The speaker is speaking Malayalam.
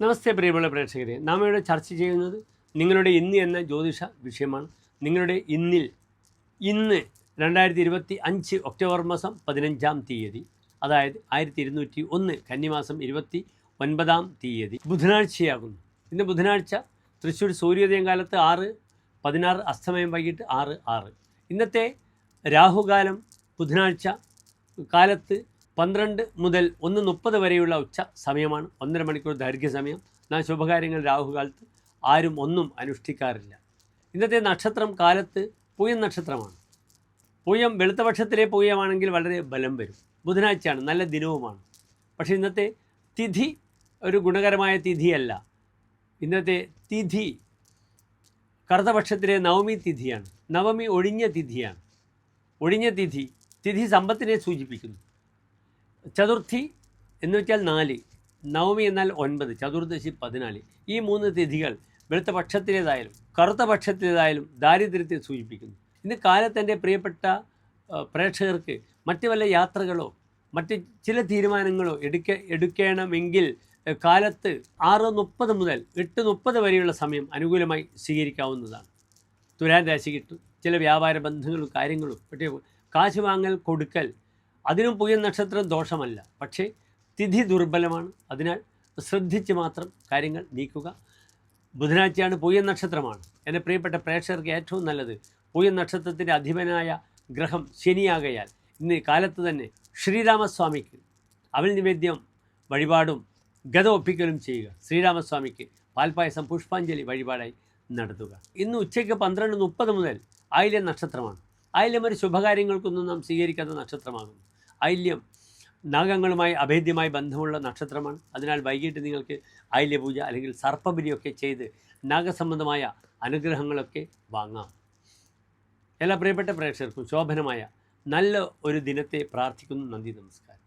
നമസ്തേ പ്രിയമുള്ള പ്രേക്ഷകരെ നാം ഇവിടെ ചർച്ച ചെയ്യുന്നത് നിങ്ങളുടെ ഇന്ന് എന്ന ജ്യോതിഷ വിഷയമാണ്. നിങ്ങളുടെ ഇന്നിൽ ഇന്ന് രണ്ടായിരത്തി ഇരുപത്തി അഞ്ച് ഒക്ടോബർ മാസം പതിനഞ്ചാം തീയതി അതായത് ആയിരത്തി ഇരുന്നൂറ്റി ഒന്ന് കന്നിമാസം ഇരുപത്തി ഒൻപതാം തീയതി ബുധനാഴ്ചയാകുന്നു. ഇന്ന് ബുധനാഴ്ച തൃശ്ശൂർ സൂര്യോദയം കാലത്ത് ആറ് പതിനാറ് അസ്തമയം വൈകിട്ട് ആറ് ആറ്. ഇന്നത്തെ രാഹുകാലം ബുധനാഴ്ച കാലത്ത് പന്ത്രണ്ട് മുതൽ ഒന്ന് മുപ്പത് വരെയുള്ള ഉച്ച സമയമാണ്. ഒന്നര മണിക്കൂർ ദൈർഘ്യസമയം. നാം ശുഭകാര്യങ്ങൾ രാഹുകാലത്ത് ആരും ഒന്നും അനുഷ്ഠിക്കാറില്ല. ഇന്നത്തെ നക്ഷത്രം കാലത്ത് പൂയം നക്ഷത്രമാണ്. പൂയം വെളുത്തപക്ഷത്തിലെ പൂയമാണെങ്കിൽ വളരെ ബലം വരും. ബുധനാഴ്ചയാണ് നല്ല ദിനവുമാണ്. പക്ഷേ ഇന്നത്തെ തിഥി ഒരു ഗുണകരമായ തിഥിയല്ല. ഇന്നത്തെ തിഥി കറുത്തപക്ഷത്തിലെ നവമി തിഥിയാണ്. നവമി ഒഴിഞ്ഞ തിഥിയാണ്. ഒഴിഞ്ഞ തിഥി തിഥി സമ്പത്തിനെ സൂചിപ്പിക്കുന്നു. ചതുർത്ഥി എന്ന് വെച്ചാൽ നാല് നവമി എന്നാൽ ഒൻപത് ചതുർദശി പതിനാല്. ഈ മൂന്ന് തിഥികൾ വെളുത്ത പക്ഷത്തിലേതായാലും കറുത്ത പക്ഷത്തിലേതായാലും ദാരിദ്ര്യത്തെ സൂചിപ്പിക്കുന്നു. ഇന്ന് കാലത്തെന്റെ പ്രിയപ്പെട്ട പ്രേക്ഷകർക്ക് മറ്റ് വല്ല യാത്രകളോ മറ്റ് ചില തീരുമാനങ്ങളോ എടുക്ക എടുക്കണമെങ്കിൽ കാലത്ത് ആറ് മുപ്പത് മുതൽ എട്ട് മുപ്പത് വരെയുള്ള സമയം അനുകൂലമായി സ്വീകരിക്കാവുന്നതാണ്. തുലാൻ രാശി കിട്ടും ചില വ്യാപാര ബന്ധങ്ങളും കാര്യങ്ങളും പക്ഷേ കാശ് വാങ്ങൽ കൊടുക്കൽ അതിനും പുതിയ നക്ഷത്രം ദോഷമല്ല. പക്ഷേ തിഥി ദുർബലമാണ്. അതിനാൽ ശ്രദ്ധിച്ച് മാത്രം കാര്യങ്ങൾ നീക്കുക. ബുധനാഴ്ചയാണ് പൂയ നക്ഷത്രമാണ്. എന്റെ പ്രിയപ്പെട്ട പ്രേക്ഷകർക്ക് ഏറ്റവും നല്ലത് പൂയ നക്ഷത്രത്തിന്റെ അധിപനായ ഗ്രഹം ശനിയാകയാൽ ഇന്ന് കാലത്ത് തന്നെ ശ്രീരാമസ്വാമിക്ക് അവൽ നിവേദ്യം വഴിപാടും ഗത ഒപ്പിക്കലും ചെയ്യുക. ശ്രീരാമസ്വാമിക്ക് പാൽപ്പായസം പുഷ്പാഞ്ജലി വഴിപാടായി നടത്തുക. ഇന്ന് ഉച്ചയ്ക്ക് പന്ത്രണ്ട് മുപ്പത് മുതൽ ആയിലെ നക്ഷത്രമാണ്. ആയില്യം ഒരു ശുഭകാര്യങ്ങൾക്കൊന്നും നാം സ്വീകരിക്കാത്ത നക്ഷത്രമാകുന്നു. ആയില്യം നാഗങ്ങളുമായി അഭേദ്യമായി ബന്ധമുള്ള നക്ഷത്രമാണ്. അതിനാൽ വൈകിട്ട് നിങ്ങൾക്ക് ആയില്യപൂജ അല്ലെങ്കിൽ സർപ്പബലിയൊക്കെ ചെയ്ത് നാഗസംബന്ധമായ അനുഗ്രഹങ്ങളൊക്കെ വാങ്ങാം. എല്ലാ പ്രിയപ്പെട്ട പ്രേക്ഷകർക്കും ശോഭനമായ നല്ല ഒരു ദിനത്തെ പ്രാർത്ഥിക്കുന്നു. നന്ദി നമസ്കാരം.